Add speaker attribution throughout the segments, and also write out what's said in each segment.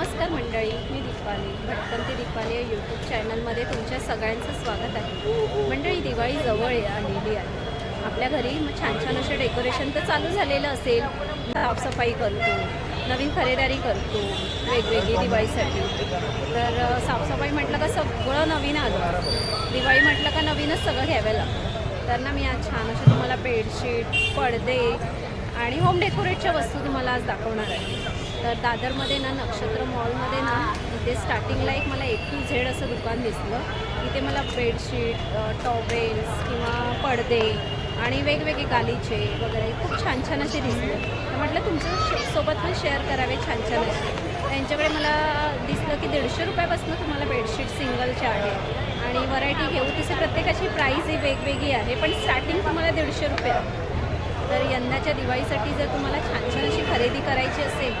Speaker 1: नमस्कार मंडळी मी दीपाली भटकंती दीपाली या यूट्यूब चॅनलमध्ये तुमच्या सगळ्यांचं स्वागत आहे. मंडळी दिवाळी जवळ आलेली आहे. आपल्या घरी मग छान छान असे डेकोरेशन तर चालू झालेलं असेल. साफसफाई करतो नवीन खरेदारी करतो वेगवेगळी दिवाळीसाठी. तर साफसफाई म्हटलं का सगळं नवीन आलं. दिवाळी म्हटलं का नवीनच सगळं घ्यावं लागतं. तर ना मी आज छान असे तुम्हाला बेडशीट पडदे आणि होम डेकोरेटच्या वस्तू तुम्हाला आज दाखवणार आहे. तर दादरमध्ये ना नक्षत्र मॉलमध्ये ना इथे स्टार्टिंगला एक मला ए टू झेड असं दुकान दिसलं. इथे मला बेडशीट टॉवेल्स किंवा पडदे आणि वेगवेगळे गालीचे वगैरे खूप छान छान असे दिसले. तर म्हटलं तुमच्यासोबत पण शेअर करावे छान छान असे. त्यांच्याकडे मला दिसलं की दीडशे रुपयापासून तुम्हाला बेडशीट सिंगलचे आहे आणि व्हरायटी घेऊ तशी प्रत्येकाची प्राईस ही वेगवेगळी आहे पण स्टार्टिंग तुम्हाला दीडशे रुपये. तर यंदाच्या दिवाळीसाठी जर तुम्हाला छान छान अशी खरेदी करायची असेल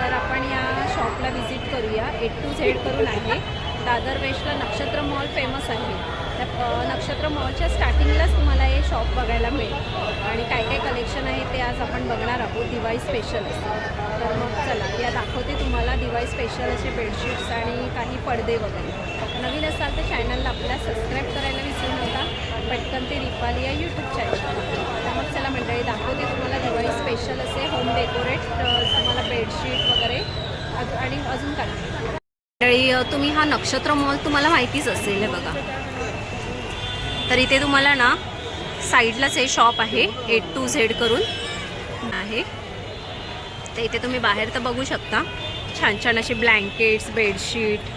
Speaker 1: तर आपण या शॉपला व्हिजिट करूया. ए टू झेड करून आहे. दादर वेस्टला नक्षत्र मॉल फेमस आहे. त्या नक्षत्र मॉलच्या स्टार्टिंगलाच तुम्हाला हे शॉप बघायला मिळेल. आणि काय काय कलेक्शन आहे ते आज आपण बघणार आहोत. दिवाळी स्पेशल तर मग चला या दाखवते तुम्हाला दिवाळी स्पेशल असे बेडशीट्स आणि काही पडदे वगैरे. नवीन असाल तर चॅनलला आपल्याला सबस्क्राईब करायला विसरू नका. पटकन ते रिपाली या यूट्यूब चॅनल तर मग चला मंडळी दाखवते तुम्हाला दिवाळी स्पेशल असे होम डेकोरेट तुम्हाला बेडशीट वगैरे आणि अजून काय? मंडळी तुम्ही हा नक्षत्र मॉल तुम्हाला माहितीच असेल हे बघा. तर इथे तुम्हाला ना साईडलाच हे शॉप आहे ए टू झेड करून. आहे. तर इथे तुम्ही बाहेर तर बघू शकता. छान छान असे ब्लँकेट्स बेडशीट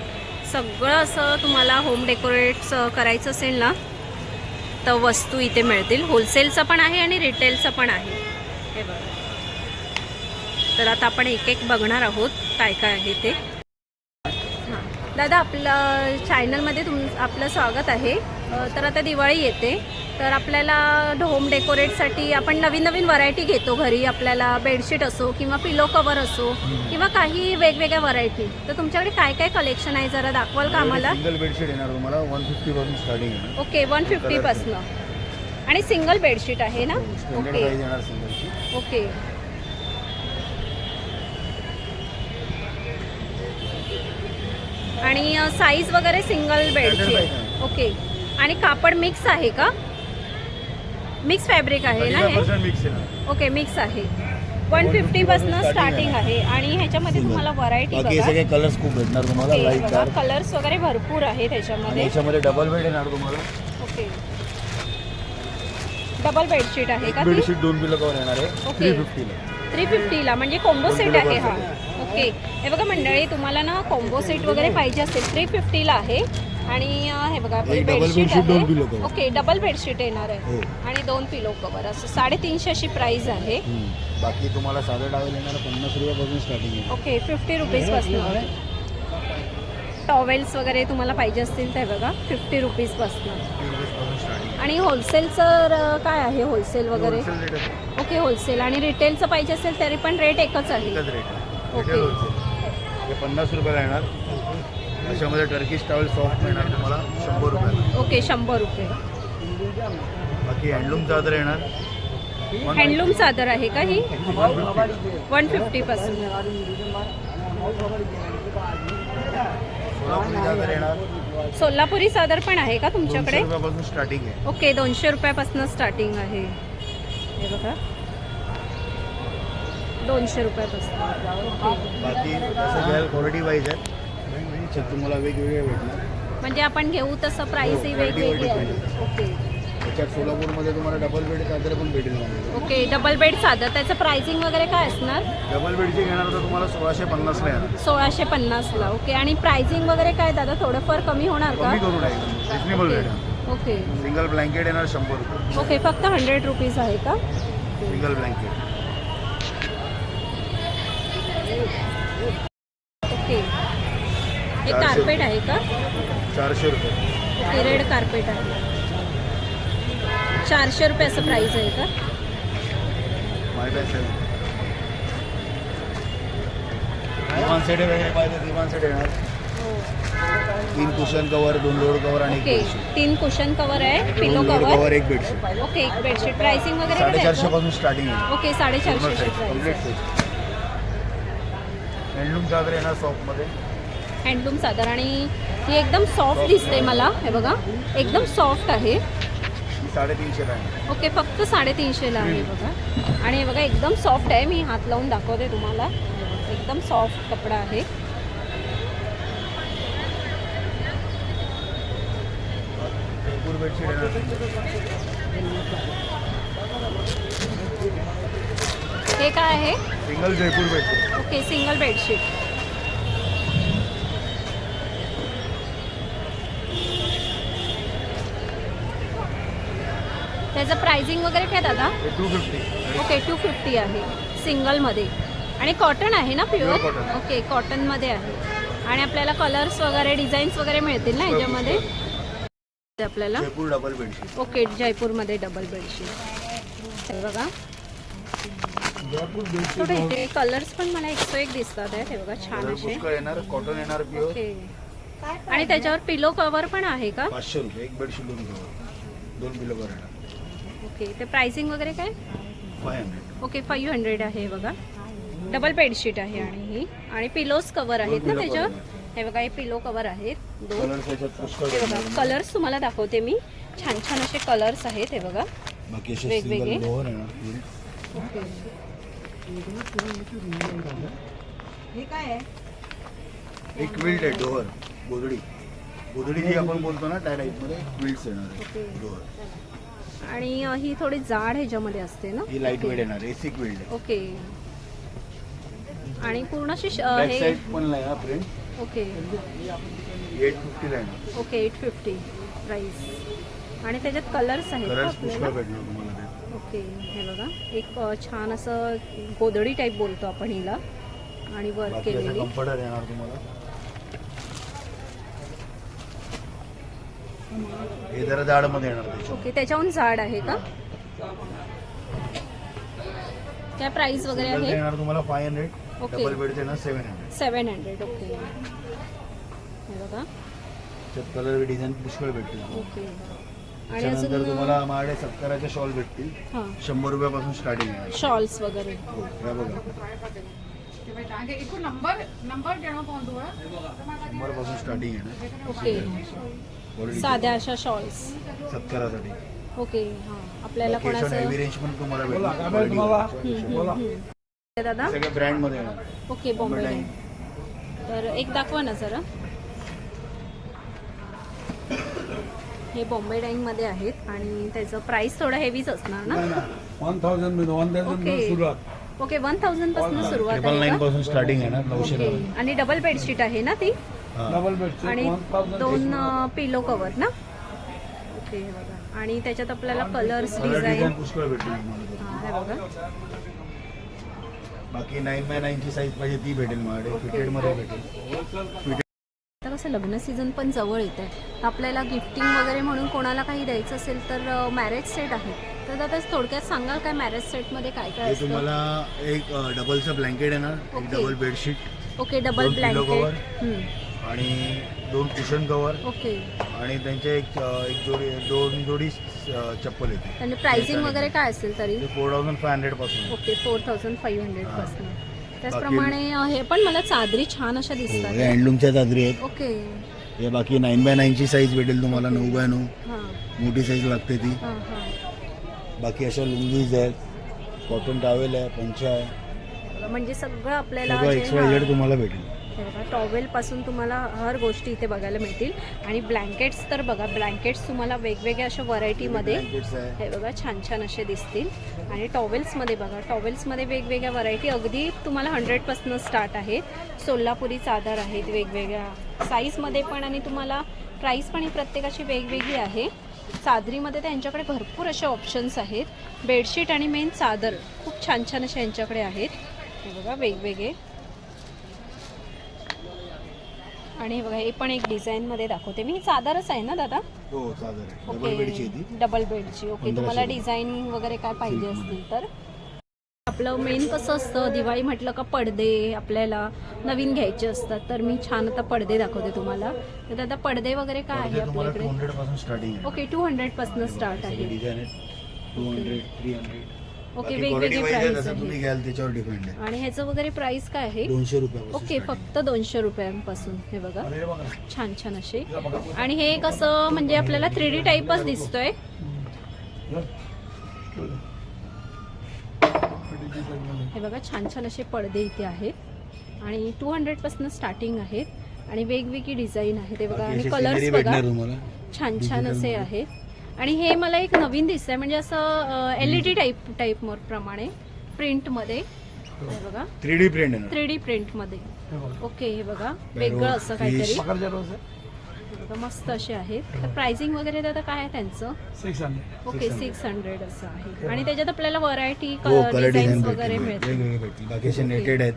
Speaker 1: सगळं असं तुम्हाला होम डेकोरेट्स करायचं असेल ना तर वस्तू इथे मिळतील. होलसेलचं पण आहे आणि रिटेलचं पण आहे. हे बघा. तर आता आपण एक एक बघणार आहोत काय काय आहे ते. हां. दादा आपलं चॅनलमध्ये तुम आपलं स्वागत आहे. तर आता दिवाळी येते. तर आपल्याला होम डेकोरेटसाठी आपण नवीन नवीन व्हरायटी घेतो घरी. आपल्याला बेडशीट असो किंवा पिलो कवर असो किंवा काही वेगवेगळ्या व्हरायटी तर तुमच्याकडे काय काय कलेक्शन आहे? जरा दाखवाल का आम्हाला?
Speaker 2: सिंगल बेडशीट येणार तुम्हाला. वन फिफ्टी पासून स्टार्टिंग आहे.
Speaker 1: ओके वन फिफ्टीपासनं आणि सिंगल बेडशीट आहे ना? ओके
Speaker 2: सिंगलची
Speaker 1: ओके. आणि साईज वगैरे सिंगल बेडची. ओके. आणि कापड मिक्स आहे का? मिक्स फॅब्रिक आहे ना हे? ओके मिक्स आहे. वन फिफ्टी पासून स्टार्टिंग आहे. आणि ह्याच्यामध्ये तुम्हाला व्हरायटी
Speaker 2: हे सगळे कलर्स खूप भेटणार तुम्हाला
Speaker 1: कलर्स वगैरे भरपूर आहे त्याच्यामध्ये
Speaker 2: याच्यामध्ये डबल बेड येणार तुम्हाला.
Speaker 1: ओके. डबल बेडशीट आहे का
Speaker 2: बेडशीट दोन पिलो कवर येणार आहे. थ्री फिफ्टीला.
Speaker 1: थ्री फिफ्टीला म्हणजे कॉम्बो सेट आहे हा. ओके. हे बघा मंडळी तुम्हाला ना कॉम्बो सेट वगैरे पाहिजे असेल थ्री फिफ्टीला आहे. आणि हे बघा बेडशीट आहे. ओके डबल बेडशीट येणार आहे.
Speaker 2: हो.
Speaker 1: आणि दोन पिलो कवर असं साडेतीनशे अशी प्राईस आहे.
Speaker 2: बाकी तुम्हाला साधं डावेल येणार पन्नास रुपयापासून स्टार्टिंग
Speaker 1: ओके फिफ्टी रुपीजपासनं टॉवेल्स वगैरे तुम्हाला पाहिजे असतील ते बघा फिफ्टी रुपीजपासनं
Speaker 2: 50 रुपयापासून स्टार्टिंग
Speaker 1: आणि होलसेलचं काय आहे होलसेल वगैरे? ओके होलसेल आणि रिटेलचं पाहिजे असेल तरी पण रेट एकच आहे. ओके.
Speaker 2: हे पन्नास रुपयाला येणार त्याच्यामध्ये टर्किश टॉवेल सॉफ्ट मिळणार तुम्हाला शंभर रुपयाला.
Speaker 1: ओके शंभर रुपये.
Speaker 2: बाकी हँडलूम चादर येणार.
Speaker 1: हँडलूम चादर आहे का ही?
Speaker 2: 150.
Speaker 1: वन फिफ्टीपासून
Speaker 2: सोलापुरी चादर येणार.
Speaker 1: सोलापुरी चादर पण आहे का तुमच्याकडे?
Speaker 2: स्टार्टिंग आहे.
Speaker 1: ओके दोनशे रुपयापासून स्टार्टिंग आहे. हे बघा. दोनशे रुपयापासून.
Speaker 2: बाकी क्वालिटी वाईज आहे तुम्हाला वेगवेगळे भेटणार.
Speaker 1: म्हणजे आपण घेऊ तसं प्राईस ही वेगवेगळी आहे. ओके.
Speaker 2: सोलापूरमध्ये तुम्हाला डबल बेड चादर पण भेटेल.
Speaker 1: ओके डबल बेड चादर त्याचं प्राइसिंग वगैरे काय असणार?
Speaker 2: डबल बेडची घेणार तर तुम्हाला सोळाशे पन्नासला येणार.
Speaker 1: सोळाशे पन्नासला ओके. आणि प्राइसिंग वगैरे काय दादा? थोडंफार कमी होणार का?
Speaker 2: कमी करून आहे रिजनेबल रेट आहे.
Speaker 1: ओके.
Speaker 2: सिंगल ब्लँकेट येणार शंभर रुपये.
Speaker 1: ओके फक्त हंड्रेड रुपीज आहे का?
Speaker 2: Single blanket
Speaker 1: okay. हे कार्पेट आहे का?
Speaker 2: चारशे रुपये.
Speaker 1: ओके रेड कार्पेट आहे.
Speaker 2: वगैरे पाहिजे दिवाण सेट येणार तीन कुशन कवर दोन लोड कवर आणि
Speaker 1: ओके तीन कुशन कवर आहे पिलो कवर
Speaker 2: कवर एक बेडशीट
Speaker 1: ओके एक बेडशीट प्राइसिंग वगैरे काय
Speaker 2: साडेचारशे? पासून स्टार्टिंग आहे.
Speaker 1: ओके साडेचारशे प्राइस
Speaker 2: कंप्लीट
Speaker 1: आहे.
Speaker 2: हँडलूम चादर येणार सॉफ्टमध्ये
Speaker 1: हँडलूम चादर. आणि ही एकदम सॉफ्ट दिसते मला हे बघा. एकदम सॉफ्ट आहे.
Speaker 2: साडेतीनशेला आहे.
Speaker 1: ओके फक्त साडेतीनशेला आहे बघा. आणि हे बघा एकदम सॉफ्ट आहे. मी हात लावून दाखवते तुम्हाला. एकदम सॉफ्ट कपडा आहे.
Speaker 2: बेडशीट
Speaker 1: हे काय आहे?
Speaker 2: Single Jaipur bedsheet
Speaker 1: okay single bedsheet त्याचं प्राइसिंग वगैरे काय दादा
Speaker 2: two fifty
Speaker 1: okay two fifty आहे. सिंगलमध्ये आणि कॉटन आहे ना प्युअर. ओके कॉटनमध्ये आहे. आणि आपल्याला कलर्स वगैरे डिझाईन्स वगैरे मिळतील ना ह्याच्यामध्ये ते आपल्याला?
Speaker 2: जयपूर डबल बेडशीट
Speaker 1: ओके जयपूरमध्ये डबल बेडशीट हे बघा. थोडे कलर्स पण मला एकशे एक दिसतात आहे हे बघा छान असे.
Speaker 2: कॉटन येणार प्युअर
Speaker 1: ओके आणि त्याच्यावर पिलो कवर पण आहे का?
Speaker 2: पाचशे रुपये एक बेडशीट दोन कवर दोन येणार
Speaker 1: ओके ते प्राइसिंग वगैरे काय? ओके फाईव्ह हंड्रेड आहे बघा. डबल बेडशीट आहे आणि ही. आणि पिलोज कवर आहेत ना त्याच्यावर? हे बघा हे पिलो कवर आहेत. दोन. हे बघा. कलर्स तुम्हाला दाखवते मी. छान छान असे कलर्स आहेत हे बघा. वेगवेगळे.
Speaker 2: लोअर येणार
Speaker 1: ओके
Speaker 2: एक क्विल्ट आहे डोअर गोधडी. गोधडी जी आपण बोलतो ना त्या टाईपमध्ये क्विल्ट्स येणार. आहे. डोअर
Speaker 1: आणि ही थोडी जाड ह्याच्यामध्ये असते ना?
Speaker 2: ही लाइट
Speaker 1: ओके.
Speaker 2: वेट येणार एसी क्विल्ट आहे
Speaker 1: ओके. आणि पूर्ण अशी श- अ,
Speaker 2: बॅक
Speaker 1: हे
Speaker 2: साईड पण नाही हा प्रिंट
Speaker 1: ओके.
Speaker 2: एट फिफ्टीला येणार
Speaker 1: ओके एट फिफ्टी प्राईस आणि त्याच्यात कलर्स आहेत का
Speaker 2: कलर्स पुष्कळ
Speaker 1: आपल्याला?
Speaker 2: भेटणार तुम्हाला ते
Speaker 1: ओके हे बघा. एक अ, छान असं गोदडी टाईप बोलतो आपण हिला. आणि वर्क
Speaker 2: बाकी असं
Speaker 1: केलेली.
Speaker 2: कम्फर्टर येणार तुम्हाला. हे जरा जाडमध्ये येणार त्याच्यात
Speaker 1: ओके त्याच्याहून जाड आहे का? काय प्राइस वगैरे
Speaker 2: सिंगल
Speaker 1: आहे?
Speaker 2: येणार तुम्हाला फाय हंड्रेड
Speaker 1: ओके.
Speaker 2: डबल बेडचं येणार seven hundred
Speaker 1: seven hundred okay. हे बघा.
Speaker 2: कलर डिझाईन पुष्कळ भेटतील
Speaker 1: ओके. आणि
Speaker 2: त्याच्यानंतर
Speaker 1: अजून
Speaker 2: तुम्हाला माझ्याकडे सत्तराच्या शॉल भेटतील.
Speaker 1: हां.
Speaker 2: शंभर रुपयापासून स्टार्टिंग आहे.
Speaker 1: शॉल्स वगैरे.
Speaker 2: हो, या बघा शंभरपासून स्टार्टिंग आहे ना.
Speaker 1: ओके. साध्या अशा शॉल्स
Speaker 2: सत्तरासाठी
Speaker 1: ओके हां. आपल्याला कोणाचं
Speaker 2: हेवी रेंज पण तुम्हाला भेटेल
Speaker 1: हम्म,
Speaker 2: Quality.
Speaker 1: हम्म, हम्म. हे दादा?
Speaker 2: सगळे ब्रँडमध्ये येणार
Speaker 1: ओके बॉम्बे तर एक दाखवा ना जरा. हे बॉम्बे डाईंगमध्ये आहेत आणि त्याचं प्राइस थोडं हेवीच असणार ना?
Speaker 3: वन थाउजंड में वन थाउजंड
Speaker 1: ओके
Speaker 3: में सुरुवात.
Speaker 1: ओके वन थाउजंडपासून सुरुवात आहे
Speaker 2: नाईन
Speaker 1: का?
Speaker 2: पासून स्टार्टिंग आहे ना नऊशे
Speaker 1: ओके आणि डबल बेडशीट आहे ना ती? आणि दोन पिलो कवर ना? ओके हे बघा. आणि त्याच्यात आपल्याला कलर्स
Speaker 2: कलर डिझाईन
Speaker 1: हा हे बघा.
Speaker 2: बाकी नाईन बाय नाईनची साईज पाहिजे ती भेटेल माझ्याकडे. फिटेडमध्ये भेटेल.
Speaker 1: आता कसं लग्न सीझन पण जवळ येत आहे आपल्याला गिफ्टिंग वगैरे म्हणून कोणाला काही द्यायचं असेल तर मॅरेज सेट आहे. तर दादा थोडक्यात सांगाल काय मॅरेज सेटमध्ये काय काय
Speaker 2: हे
Speaker 1: असतं?
Speaker 2: तुम्हाला एक डबलचं ब्लँकेट येणार एक
Speaker 1: okay.
Speaker 2: Double bedsheet
Speaker 1: okay double
Speaker 2: दोन
Speaker 1: ब्लँकेट
Speaker 2: आणि दोन कुशन कवर
Speaker 1: ओके
Speaker 2: आणि त्यांचे एक एक जोडी दोन जोडी चप्पल येते.
Speaker 1: आणि प्राइसिंग वगैरे काय असेल तरी?
Speaker 2: Four thousand five हंड्रेडपासून.
Speaker 1: Okay four thousand five hundred. पासून. त्याचप्रमाणे हे पण मला चादरी छान अशा दिसतात.
Speaker 2: हे हँडलूमच्या चादरी आहेत.
Speaker 1: ओके
Speaker 2: हे बाकी नाईन बाय नाईनची साईज भेटेल तुम्हाला नऊ बाय नऊ. मोठी साईज लागते ती. बाकी अशा लुंगीज आहेत. कॉटन टावेल आहे पंचा आहे.
Speaker 1: म्हणजे सगळं आपल्याला
Speaker 2: तुम्हाला भेटेल.
Speaker 1: हे बघा टॉवेल पासून तुम्हाला हर गोष्टी इथे बघायला मिळतील. आणि ब्लँकेट्स तर बघा ब्लँकेट्स तुम्हाला वेगवेगळ्या अशा व्हरायटीमध्ये हे बघा छान छान असे दिसतील. आणि टॉवेल्समध्ये बघा टॉवेल्समध्ये वेगवेगळ्या व्हरायटी अगदी तुम्हाला हंड्रेडपासून स्टार्ट आहेत. सोलापुरी चादर आहेत वेगवेगळ्या. साईजमध्ये पण आणि तुम्हाला प्राईस पण ही प्रत्येकाची वेगवेगळी आहे. चादरीमध्ये त्यांच्याकडे भरपूर असे ऑप्शन्स आहेत. बेडशीट आणि मेन चादर खूप छान छान असे यांच्याकडे आहेत. हे बघा वेगवेगळे. आणि हे बघा हे पण एक डिझाईनमध्ये दाखवते. मी चादरच आहे ना दादा?
Speaker 2: हो चादर आहे. डबल बेडची आहे ती.
Speaker 1: डबल बेडची ओके तुम्हाला
Speaker 2: रुपये.
Speaker 1: डिझाईनिंग वगैरे काय पाहिजे असतील तर. आपलं मेन कसं असतं दिवाळी म्हटलं का पडदे आपल्याला नवीन घ्यायचे असतात तर मी छान आता पडदे दाखवते तुम्हाला. तर आता पडदे वगैरे काय आहे
Speaker 2: पडदे तुम्हाला टू
Speaker 1: आपल्याकडे
Speaker 2: हंड्रेडपासून स्टार्टिंग आहे.
Speaker 1: ओके टू हंड्रेडपासून स्टार्ट
Speaker 2: सगळे
Speaker 1: आहे.
Speaker 2: डिझाईन आहेत. Two hundred three hundred
Speaker 1: okay वेगवेगळे प्राइस
Speaker 2: तुम्ही
Speaker 1: आहे.
Speaker 2: घ्याल त्याच्यावर डिपेंड आहे.
Speaker 1: आणि ह्याचं वगैरे प्राइस काय आहे?
Speaker 2: दोनशे रुपयापासून
Speaker 1: ओके
Speaker 2: starting.
Speaker 1: फक्त दोनशे रुपयांपासून हे बघा.
Speaker 3: अरे बघा.
Speaker 1: छान छान असे आणि हे कसं म्हणजे आपल्याला थ्री डी टाईपच दिसतोय. हे बघा छान छान असे पडदे इथे आहेत. आणि टू हंड्रेडपासून स्टार्टिंग आहेत. आणि वेगवेगळी डिझाईन आहे ते बघा
Speaker 2: बाकी
Speaker 1: आणि
Speaker 2: असे
Speaker 1: कलर्स
Speaker 2: scenery
Speaker 1: बघा.
Speaker 2: भेटणार तुम्हाला.
Speaker 1: छान छान
Speaker 2: Digital
Speaker 1: असे
Speaker 2: मध्ये.
Speaker 1: आहेत. आणि हे मला एक नवीन दिसतंय म्हणजे असं L E D type type प्रमाणे प्रिंटमध्ये हे. बघा.
Speaker 2: थ्री डी प्रिंट आहे ना?
Speaker 1: थ्री डी प्रिंटमध्ये
Speaker 3: हे बघा.
Speaker 1: ओके हे बघा. वेगळं असं. काहीतरी. हे. बघा मस्त असे आहेत. तर प्राइसिंग वगैरे तर काय आहे त्यांचं?
Speaker 3: Six hundred
Speaker 1: okay six hundred असं आहे. आणि त्याच्यात आपल्याला व्हरायटी
Speaker 2: हो कलर
Speaker 1: डिझाईन्स
Speaker 2: डिझाईन
Speaker 1: वगैरे मिळतील.
Speaker 2: आहेत.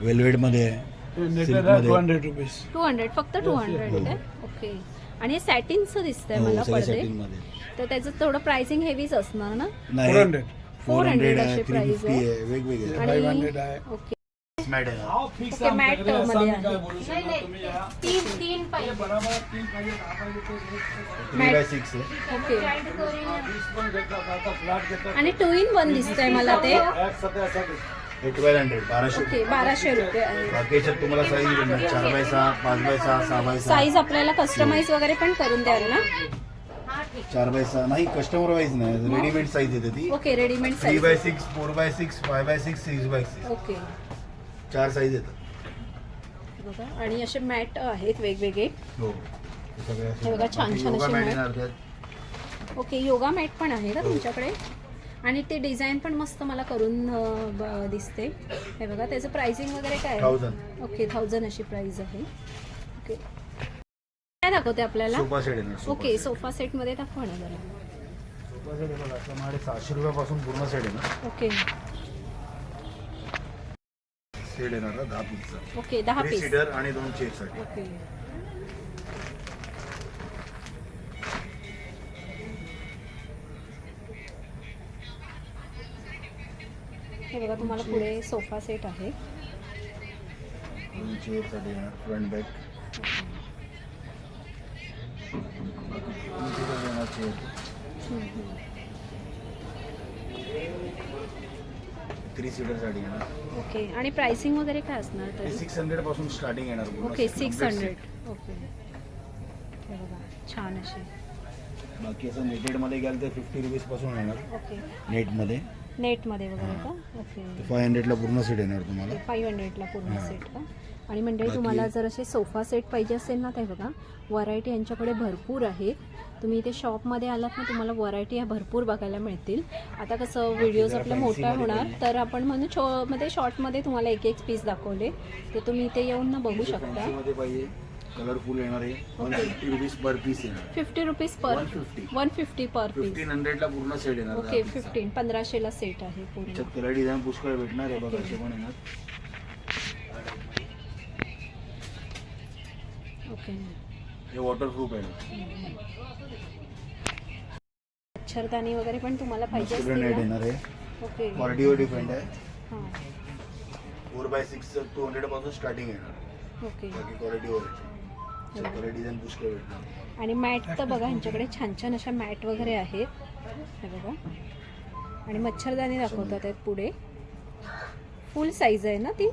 Speaker 2: वेल्वेटमध्ये.
Speaker 3: Two hundred rupees
Speaker 1: two hundred फक्त टू हंड्रेड ओके आणि हे सॅटिनचं दिसतंय
Speaker 2: हो,
Speaker 1: मला पडदे. तर त्याचं थोडं प्राइसिंग हेवीच असणार ना?
Speaker 2: नाही.
Speaker 3: फोर हंड्रेड
Speaker 2: फोर
Speaker 1: 400
Speaker 2: हंड्रेड
Speaker 1: अशी
Speaker 2: फिफ्टी
Speaker 1: आहे.
Speaker 2: वेगवेगळे.
Speaker 1: आणि
Speaker 3: 500 आहे.
Speaker 1: ओके.
Speaker 2: मॅट आहे.
Speaker 1: ओके, मॅटमध्ये आहे. तीन तीन
Speaker 3: हे
Speaker 1: पाहिजे. आणि टू इन वन दिसतंय मला ते.
Speaker 2: हे ट्वेल्व हंड्रेड बाराशे.
Speaker 1: ओके बाराशे रुपये आहे.
Speaker 2: तुम्हाला साईज भेटणार चार बाय सहा पाच बाय सहा सहा बाय सहा.
Speaker 1: साईज आपल्याला कस्टमाइज वगैरे पण करून द्याल ना?
Speaker 2: चार बाय सहा. नाही कस्टमर वाईज नाही. रेडीमेड साईज येते ती.
Speaker 1: Okay readymade
Speaker 2: three
Speaker 1: size
Speaker 2: by six four by six five by six six by six
Speaker 1: okay
Speaker 2: चार साईज येतात.
Speaker 1: बघा आणि असे मॅट आहेत वेगवेगळे.
Speaker 2: हो. हे सगळे.
Speaker 1: हे बघा, छान- छान
Speaker 2: योगा
Speaker 1: असे.
Speaker 2: येणार त्यात.
Speaker 1: ओके योगा मॅट पण आहे का तुमच्याकडे? आणि ते डिझाईन पण मस्त मला करून अं, ब- दिसते. हे बघा त्याचं प्राइसिंग वगैरे काय आहे?
Speaker 2: थाउजंड
Speaker 1: ओके थाउजंड अशी प्राइस आहे. ओके काय दाखवते आपल्याला?
Speaker 2: Sofa set
Speaker 1: okay. सोफा सेटमध्ये दाखवा ना जरा.
Speaker 2: सोफा सेट बघा असं माझ्याकडे सहाशे रुपयापासून पूर्ण सेट येणार
Speaker 1: ओके.
Speaker 2: सेट येणार ना दहा पीसचा
Speaker 1: ओके दहा
Speaker 2: थ्री
Speaker 1: पीस
Speaker 2: सीटर आणि दोन चेअरसाठी.
Speaker 1: ओके. हे बघा तुम्हाला पुढे सोफा सेट आहे.
Speaker 2: दोन चेअरसाठी येणार front back
Speaker 1: hmm.
Speaker 2: Three seater येणार
Speaker 1: ओके आणि प्राइसिंग वगैरे काय असणार तरी?
Speaker 2: सिक्स हंड्रेडपासून स्टार्टिंग येणार
Speaker 1: ओके. सिक्स हंड्रेड ओके बघा छान
Speaker 2: set. बाकी असं नेटेडमध्ये घ्याल तर फिफ्टी रुपीजपासून येणार.
Speaker 1: ओके
Speaker 2: नेटमध्ये.
Speaker 1: नेटमध्ये वगैरे का? ओके
Speaker 2: फाय हंड्रेडला पूर्ण सेट येणार तुम्हाला.
Speaker 1: फाईव्ह हंड्रेडला पूर्ण. सेट का? आणि मंडळी तुम्हाला जर असे सोफा सेट पाहिजे असेल ना ते बघा. व्हरायटी यांच्याकडे भरपूर आहेत तुम्ही इथे शॉपमध्ये आलात ना तुम्हाला व्हरायटी ह्या भरपूर बघायला मिळतील. आता कसं व्हिडिओज आपला मोठा होणार. तर आपण म्हणून शॉ मध्ये शॉर्टमध्ये तुम्हाला एक एक पीस दाखवले. तर तुम्ही इथे येऊन ना बघू शकता.
Speaker 2: कलरफुल येणार आहे. One. Fifty rupees per piece येणार.
Speaker 1: Fifty rupees per
Speaker 2: 150.
Speaker 1: One fifty per piece
Speaker 2: fifteen हंड्रेडला पूर्ण सेट येणार
Speaker 1: ओके. फिफ्टीन पंधराशेला सेट आहे पूर्ण.
Speaker 2: त्याच्यात कलर डिझाईन पुष्कळ भेटणार आहे बघा पण येणार. हे वॉटरप्रूफ आहे
Speaker 1: मच्छरदाणी वगैरे पण तुम्हाला पाहिजे
Speaker 2: सगळं
Speaker 1: असतील ना?
Speaker 2: येणार आहे.
Speaker 1: ओके.
Speaker 2: क्वालिटीवर डिपेंड आहे.
Speaker 1: हां.
Speaker 2: फोर बाय सिक्स टू हंड्रेडपासून स्टार्टिंग येणार.
Speaker 1: ओके.
Speaker 2: बाकी क्वालिटीवर कलर डिझाईन पुष्कळ भेटणार.
Speaker 1: आणि मॅट तर बघा ह्यांच्याकडे छान छान अशा मॅट वगैरे आहेत. हे बघा. आणि मच्छरदाणी दाखवतात आहेत पुढे. फुल साईज आहे ना ती?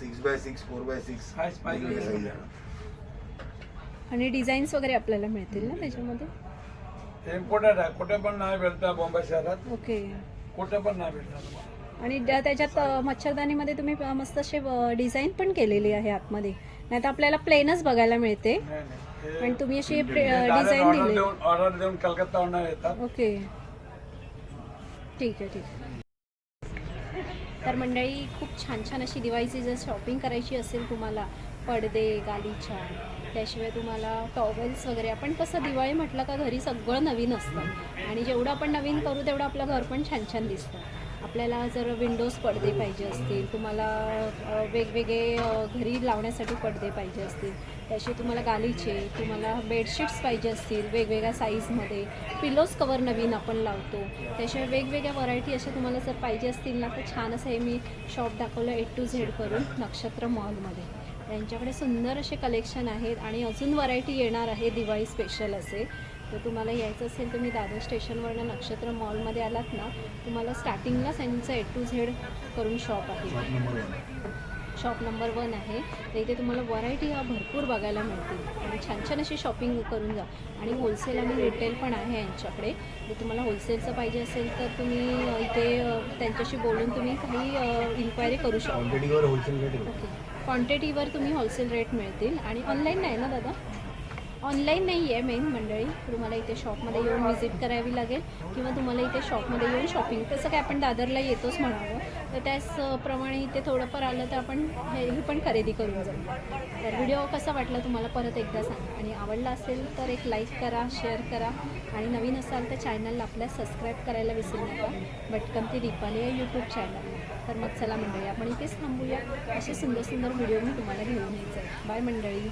Speaker 2: Six by six four by six
Speaker 3: Size पाहिजे.
Speaker 1: आणि डिझाईन्स वगैरे आपल्याला मिळतील ना त्याच्यामध्ये?
Speaker 3: इम्पोर्टेड आहे? कुठे पण नाही भेटता बॉम्बे शहरात.
Speaker 1: ओके.
Speaker 3: कुठे पण नाही भेटणार तुम्हाला.
Speaker 1: आणि ड- त्याच्यात अ, मच्छरदाणीमध्ये तुम्ही अ, मस्त असे डिझाईन पण केलेली आहे आतमध्ये. नाही तर आपल्याला प्लेनच बघायला मिळते.
Speaker 3: नाही नाही.
Speaker 1: आणि तुम्ही अशी डिझाईन
Speaker 3: ऑर्डर
Speaker 1: दिली.
Speaker 3: देऊन ऑर्डर देऊन कलकत्ताहून येतात.
Speaker 1: ओके. ठीक आहे ठीक आहे. तर मंडळी खूप छान छान अशी दिवाळीची जर शॉपिंग करायची असेल तुम्हाला पडदे गालीच्या त्याशिवाय तुम्हाला टॉवेल्स वगैरे आपण कसं दिवाळी म्हटलं का घरी सगळं नवीन असतं. आणि जेवढं आपण नवीन करू तेवढं आपलं घर पण छान छान दिसतं. आपल्याला जर विंडोज पडदे पाहिजे असतील तुम्हाला वेगवेगळे घरी लावण्यासाठी पडदे पाहिजे असतील त्याशी तुम्हाला गालीचे तुम्हाला बेडशीट्स पाहिजे असतील वेगवेगळ्या साईजमध्ये पिलोज कवर नवीन आपण लावतो. त्याशिवाय वेगवेगळ्या व्हरायटी अशा तुम्हाला जर पाहिजे असतील ना तर छान असं हे मी शॉप दाखवलं ए टू झेड करून नक्षत्र मॉलमध्ये त्यांच्याकडे सुंदर असे कलेक्शन आहेत आणि अजून व्हरायटी येणार आहे दिवाळी स्पेशल असे. तर तुम्हाला यायचं असेल तुम्ही दादर स्टेशनवरनं नक्षत्र मॉलमध्ये आलात ना तुम्हाला स्टार्टिंगलाच यांचं ए टू झेड करून शॉप आहे.
Speaker 2: शॉप नंबर वन
Speaker 1: आहे. तर इथे तुम्हाला व्हरायटी ह्या भरपूर बघायला मिळतील. आणि छान छान अशी शॉपिंग करून जा. आणि होलसेल आणि रिटेल पण आहे यांच्याकडे. जर तुम्हाला होलसेलचं पाहिजे असेल तर तुम्ही इथे त्यांच्याशी बोलून तुम्ही काही इन्क्वायरी करू शकता. ओके क्वांटिटीवर तुम्ही होलसेल रेट मिळतील. आणि ऑनलाईन नाही ना दादा? ऑनलाईन नाही आहे मेन मंडळी. तुम्हाला इथे शॉपमध्ये येऊन व्हिजिट करावी लागेल. किंवा तुम्हाला इथे शॉपमध्ये येऊन शॉपिंग तसं काय आपण दादरला येतोच म्हणावं. तर त्याचप्रमाणे इथे थोडंफार आलं तर आपण हे पण खरेदी करून जाऊ. तर व्हिडिओ कसा वाटला तुम्हाला परत एकदा सांगा. आणि आवडला असेल तर एक लाईक करा शेअर करा. आणि नवीन असाल तर चॅनलला आपल्या सबस्क्राईब करायला विसरू नका. भटकन दीपाली या यूट्यूब चॅनल तर मग चला मंडळी आपण इथेच थांबूया. असे सुंदर सुंदर व्हिडिओ मी तुम्हाला घेऊन यायचं आहे बाय मंडळी.